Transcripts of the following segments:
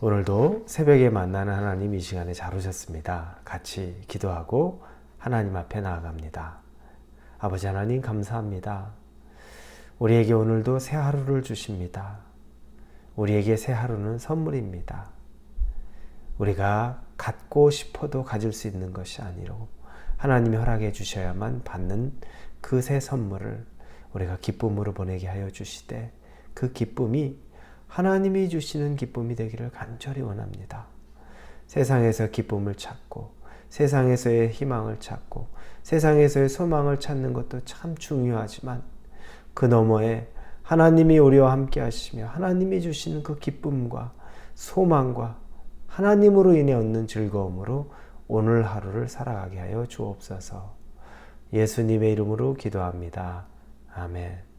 오늘도 새벽에 만나는 하나님 이 시간에 잘 오셨습니다. 같이 기도하고 하나님 앞에 나아갑니다. 아버지 하나님 감사합니다. 우리에게 오늘도 새 하루를 주십니다. 우리에게 새 하루는 선물입니다. 우리가 갖고 싶어도 가질 수 있는 것이 아니로 하나님이 허락해 주셔야만 받는 그 새 선물을 우리가 기쁨으로 보내게 하여 주시되 그 기쁨이 하나님이 주시는 기쁨이 되기를 간절히 원합니다. 세상에서 기쁨을 찾고 세상에서의 희망을 찾고 세상에서의 소망을 찾는 것도 참 중요하지만 그 너머에 하나님이 우리와 함께 하시며 하나님이 주시는 그 기쁨과 소망과 하나님으로 인해 얻는 즐거움으로 오늘 하루를 살아가게 하여 주옵소서. 예수님의 이름으로 기도합니다. 아멘.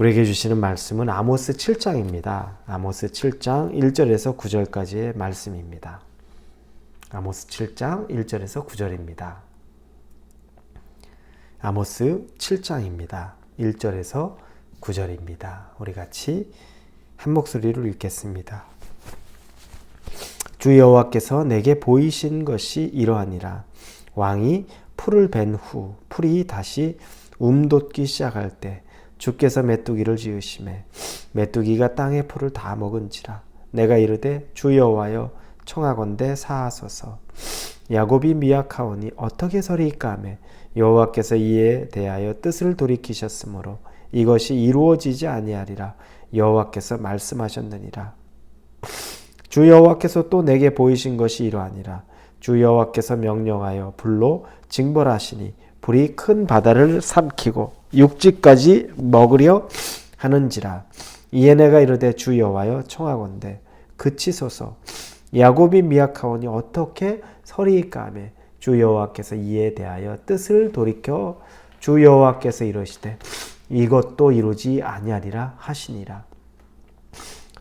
우리에게 주시는 말씀은 아모스 7장입니다. 아모스 7장 1절에서 9절까지의 말씀입니다. 아모스 7장 1절에서 9절입니다. 아모스 7장입니다. 1절에서 9절입니다. 우리 같이 한 목소리로 읽겠습니다. 주 여호와께서 내게 보이신 것이 이러하니라. 왕이 풀을 벤 후 풀이 다시 움돋기 시작할 때 주께서 메뚜기를 지으심에 메뚜기가 땅의 풀을 다 먹은지라 내가 이르되 주 여호와여 청하건대 사하소서. 야곱이 미약하오니 어떻게 서리이까 하매 여호와께서 이에 대하여 뜻을 돌이키셨으므로 이것이 이루어지지 아니하리라 여호와께서 말씀하셨느니라. 주 여호와께서 또 내게 보이신 것이 이러하니라. 주 여호와께서 명령하여 불로 징벌하시니 불이 큰 바다를 삼키고 육지까지 먹으려 하는지라. 이에 내가 이르되 주 여호와여 청하건대 그치소서. 야곱이 미약하오니 어떻게 서리이까 하매 주 여호와께서 이에 대하여 뜻을 돌이켜 주 여호와께서 이르시되 이것도 이루지 아니하리라 하시니라.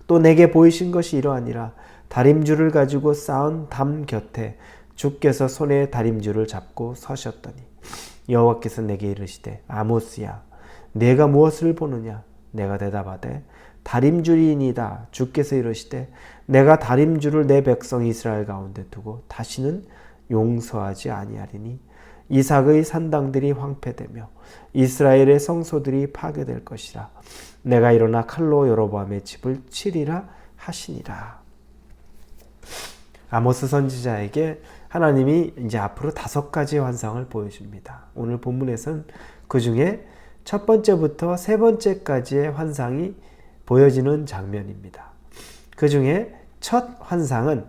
또 내게 보이신 것이 이러하니라. 다림줄을 가지고 쌓은 담 곁에 주께서 손에 다림줄을 잡고 서셨더니 여호와께서 내게 이르시되 아모스야 내가 무엇을 보느냐? 내가 대답하되 다림줄이니이다. 주께서 이르시되 내가 다림줄을 내 백성 이스라엘 가운데 두고 다시는 용서하지 아니하리니 이삭의 산당들이 황폐되며 이스라엘의 성소들이 파괴될 것이라. 내가 일어나 칼로 여로보암의 집을 치리라 하시니라. 아모스 선지자에게 하나님이 이제 앞으로 다섯 가지 환상을 보여줍니다. 오늘 본문에서는 그 중에 첫 번째부터 세 번째까지의 환상이 보여지는 장면입니다. 그 중에 첫 환상은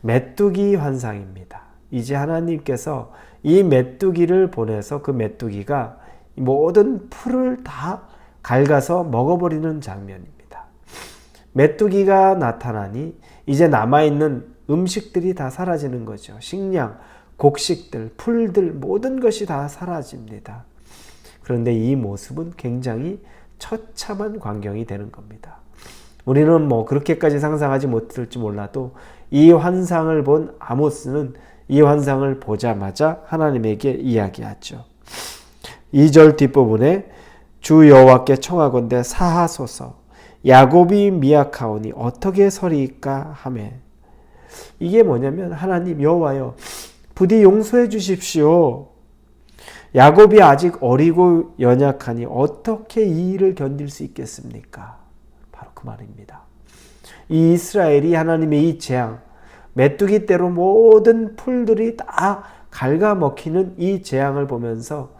메뚜기 환상입니다. 이제 하나님께서 이 메뚜기를 보내서 그 메뚜기가 모든 풀을 다 갉아서 먹어버리는 장면입니다. 메뚜기가 나타나니 이제 남아있는 음식들이 다 사라지는 거죠. 식량, 곡식들, 풀들, 모든 것이 다 사라집니다. 그런데 이 모습은 굉장히 처참한 광경이 되는 겁니다. 우리는 뭐 그렇게까지 상상하지 못할지 몰라도 이 환상을 본 아모스는 이 환상을 보자마자 하나님에게 이야기하죠. 2절 뒷부분에 주 여호와께 청하건대 사하소서 야곱이 미약하오니 어떻게 서리이까 하매 이게 뭐냐면 하나님 여호와여 부디 용서해 주십시오. 야곱이 아직 어리고 연약하니 어떻게 이 일을 견딜 수 있겠습니까? 바로 그 말입니다. 이 이스라엘이 하나님의 이 재앙, 메뚜기 때로 모든 풀들이 다 갉아먹히는 이 재앙을 보면서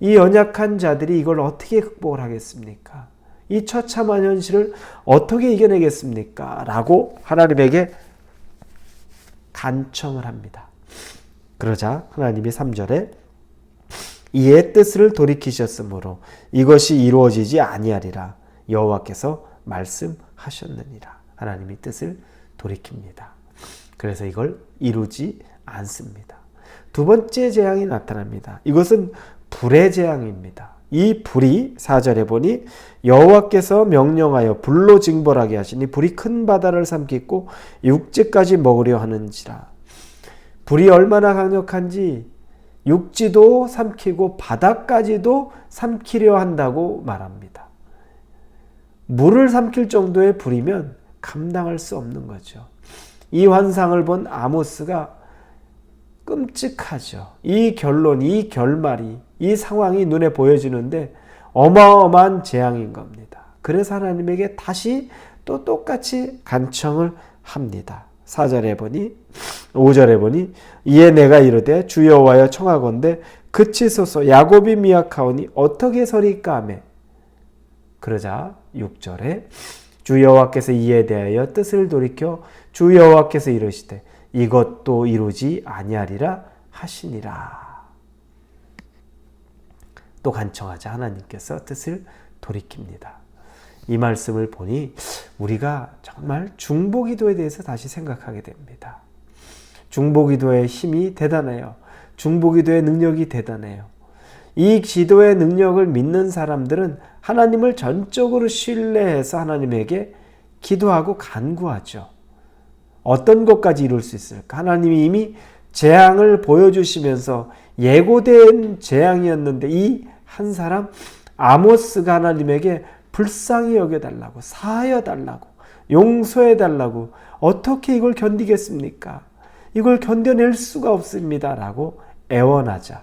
이 연약한 자들이 이걸 어떻게 극복을 하겠습니까? 이 처참한 현실을 어떻게 이겨내겠습니까? 라고 하나님에게 간청을 합니다. 그러자 하나님이 3절에 이의 뜻을 돌이키셨으므로 이것이 이루어지지 아니하리라 여호와께서 말씀하셨느니라. 하나님이 뜻을 돌이킵니다. 그래서 이걸 이루지 않습니다. 두 번째 재앙이 나타납니다. 이것은 불의 재앙입니다. 이 불이 4절에 보니 여호와께서 명령하여 불로 징벌하게 하시니 불이 큰 바다를 삼키고 육지까지 먹으려 하는지라. 불이 얼마나 강력한지 육지도 삼키고 바다까지도 삼키려 한다고 말합니다. 물을 삼킬 정도의 불이면 감당할 수 없는 거죠. 이 환상을 본 아모스가 끔찍하죠. 이 결론, 이 결말이, 이 상황이 눈에 보여지는데 어마어마한 재앙인 겁니다. 그래서 하나님에게 다시 또 똑같이 간청을 합니다. 4절에 보니 5절에 보니 이에 내가 이르되 주여 와여 청하건대 그치소서 야곱이 미약하오니 어떻게 서리까 하매 그러자 6절에 주 여호와께서 이에 대하여 뜻을 돌이켜 주 여호와께서 이르시되 이것도 이루지 아니하리라 하시니라. 또 간청하자 하나님께서 뜻을 돌이킵니다. 이 말씀을 보니 우리가 정말 중보기도에 대해서 다시 생각하게 됩니다. 중보기도의 힘이 대단해요. 중보기도의 능력이 대단해요. 이 기도의 능력을 믿는 사람들은 하나님을 전적으로 신뢰해서 하나님에게 기도하고 간구하죠. 어떤 것까지 이룰 수 있을까? 하나님이 이미 재앙을 보여주시면서 예고된 재앙이었는데 이 한 사람 아모스가 하나님에게 불쌍히 여겨달라고 사하여 달라고 용서해 달라고 어떻게 이걸 견디겠습니까? 이걸 견뎌낼 수가 없습니다. 라고 애원하자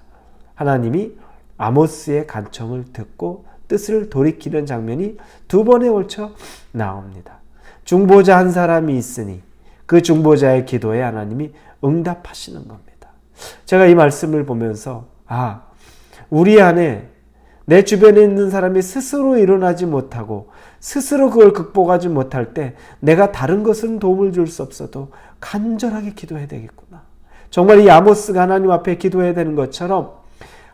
하나님이 아모스의 간청을 듣고 뜻을 돌이키는 장면이 두 번에 걸쳐 나옵니다. 중보자 한 사람이 있으니 그 중보자의 기도에 하나님이 응답하시는 겁니다. 제가 이 말씀을 보면서 아 우리 안에 내 주변에 있는 사람이 스스로 일어나지 못하고 스스로 그걸 극복하지 못할 때 내가 다른 것은 도움을 줄 수 없어도 간절하게 기도해야 되겠구나. 정말 이 아모스가 하나님 앞에 기도해야 되는 것처럼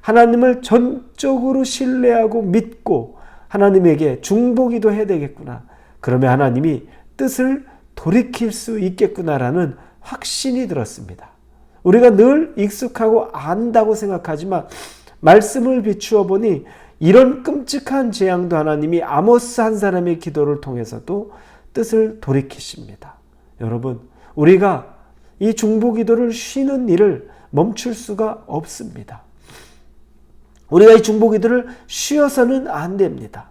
하나님을 전적으로 신뢰하고 믿고 하나님에게 중보기도 해야 되겠구나. 그러면 하나님이 뜻을 돌이킬 수 있겠구나라는 확신이 들었습니다. 우리가 늘 익숙하고 안다고 생각하지만 말씀을 비추어 보니 이런 끔찍한 재앙도 하나님이 아모스 한 사람의 기도를 통해서도 뜻을 돌이키십니다. 여러분, 우리가 이 중보 기도를 쉬는 일을 멈출 수가 없습니다. 우리가 이 중보 기도를 쉬어서는 안 됩니다.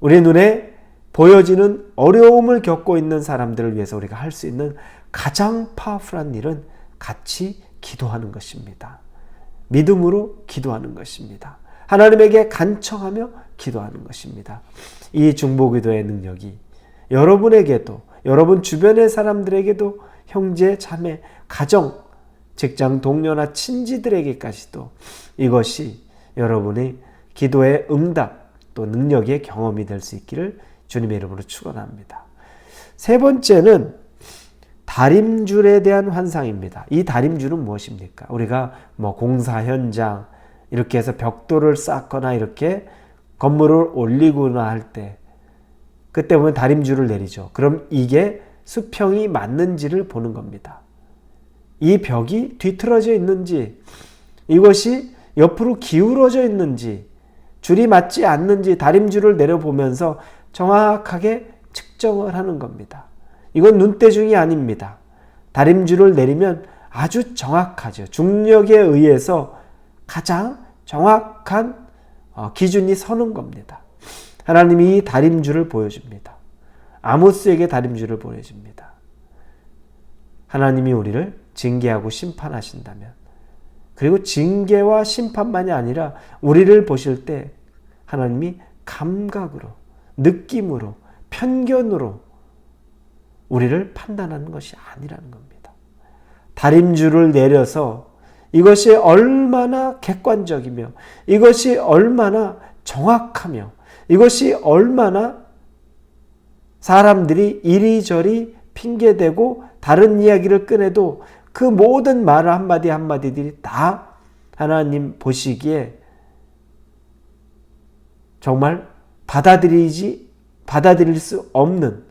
우리 눈에 보여지는 어려움을 겪고 있는 사람들을 위해서 우리가 할 수 있는 가장 파워풀한 일은 같이 기도하는 것입니다. 믿음으로 기도하는 것입니다. 하나님에게 간청하며 기도하는 것입니다. 이 중보기도의 능력이 여러분에게도 여러분 주변의 사람들에게도 형제, 자매, 가정, 직장 동료나 친지들에게까지도 이것이 여러분의 기도의 응답 또 능력의 경험이 될 수 있기를 주님의 이름으로 축원합니다. 세 번째는 다림줄에 대한 환상입니다. 이 다림줄은 무엇입니까? 우리가 뭐 공사 현장 이렇게 해서 벽돌을 쌓거나 이렇게 건물을 올리거나 할 때 그때 보면 다림줄을 내리죠. 그럼 이게 수평이 맞는지를 보는 겁니다. 이 벽이 뒤틀어져 있는지 이것이 옆으로 기울어져 있는지 줄이 맞지 않는지 다림줄을 내려보면서 정확하게 측정을 하는 겁니다. 이건 눈대중이 아닙니다. 다림줄을 내리면 아주 정확하죠. 중력에 의해서 가장 정확한 어, 기준이 서는 겁니다. 하나님이 이 다림줄을 보여줍니다. 아모스에게 다림줄을 보여줍니다. 하나님이 우리를 징계하고 심판하신다면 그리고 징계와 심판만이 아니라 우리를 보실 때 하나님이 감각으로 느낌으로 편견으로 우리를 판단하는 것이 아니라는 겁니다. 다림줄을 내려서 이것이 얼마나 객관적이며 이것이 얼마나 정확하며 이것이 얼마나 사람들이 이리저리 핑계대고 다른 이야기를 꺼내도 그 모든 말 한마디 한마디들이 다 하나님 보시기에 정말 받아들이지 받아들일 수 없는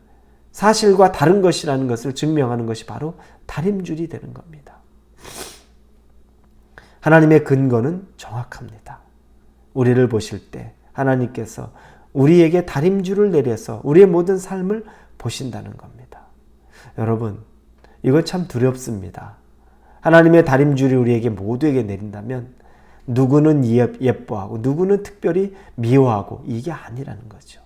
사실과 다른 것이라는 것을 증명하는 것이 바로 다림줄이 되는 겁니다. 하나님의 근거는 정확합니다. 우리를 보실 때 하나님께서 우리에게 다림줄을 내려서 우리의 모든 삶을 보신다는 겁니다. 여러분, 이거 참 두렵습니다. 하나님의 다림줄이 우리에게 모두에게 내린다면 누구는 예뻐하고 누구는 특별히 미워하고 이게 아니라는 거죠.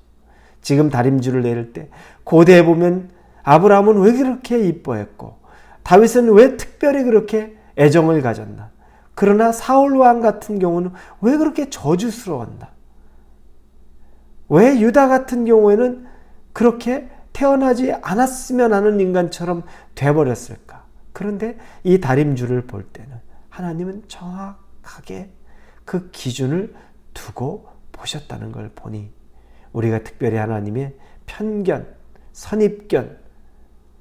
지금 다림줄을 내릴 때 고대에 보면 아브라함은 왜 그렇게 이뻐했고 다윗은 왜 특별히 그렇게 애정을 가졌나? 그러나 사울 왕 같은 경우는 왜 그렇게 저주스러웠나? 왜 유다 같은 경우에는 그렇게 태어나지 않았으면 하는 인간처럼 돼버렸을까? 그런데 이 다림줄을 볼 때는 하나님은 정확하게 그 기준을 두고 보셨다는 걸 보니 우리가 특별히 하나님의 편견, 선입견,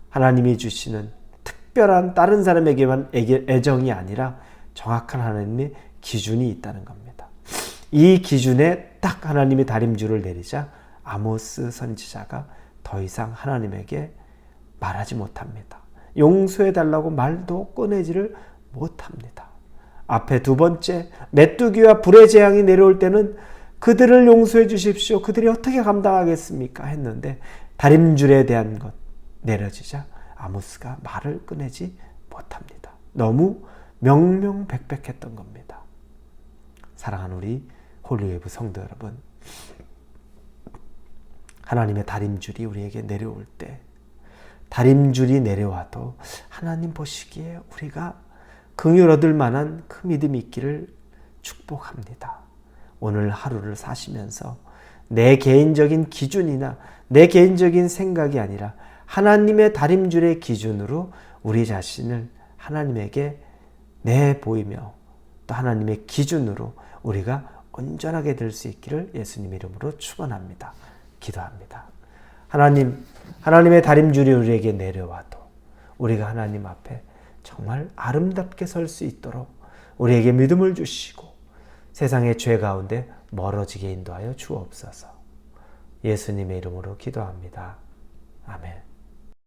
하나님이 주시는 특별한 다른 사람에게만 애정이 아니라 정확한 하나님의 기준이 있다는 겁니다. 이 기준에 딱 하나님이 다림줄을 내리자 아모스 선지자가 더 이상 하나님에게 말하지 못합니다. 용서해 달라고 말도 꺼내지를 못합니다. 앞에 두 번째 메뚜기와 불의 재앙이 내려올 때는 그들을 용서해 주십시오. 그들이 어떻게 감당하겠습니까? 했는데 다림줄에 대한 것 내려지자 아모스가 말을 꺼내지 못합니다. 너무 명명백백했던 겁니다. 사랑하는 우리 홀리웨브 성도 여러분, 하나님의 다림줄이 우리에게 내려올 때, 다림줄이 내려와도 하나님 보시기에 우리가 긍휼 얻을 만한 그 믿음이 있기를 축복합니다. 오늘 하루를 사시면서 내 개인적인 기준이나 내 개인적인 생각이 아니라 하나님의 다림줄의 기준으로 우리 자신을 하나님에게 내 보이며 또 하나님의 기준으로 우리가 온전하게 될 수 있기를 예수님 이름으로 축원합니다. 기도합니다. 하나님, 하나님의 다림줄이 우리에게 내려와도 우리가 하나님 앞에 정말 아름답게 설 수 있도록 우리에게 믿음을 주시고 세상의 죄 가운데 멀어지게 인도하여 주옵소서. 예수님의 이름으로 기도합니다. 아멘.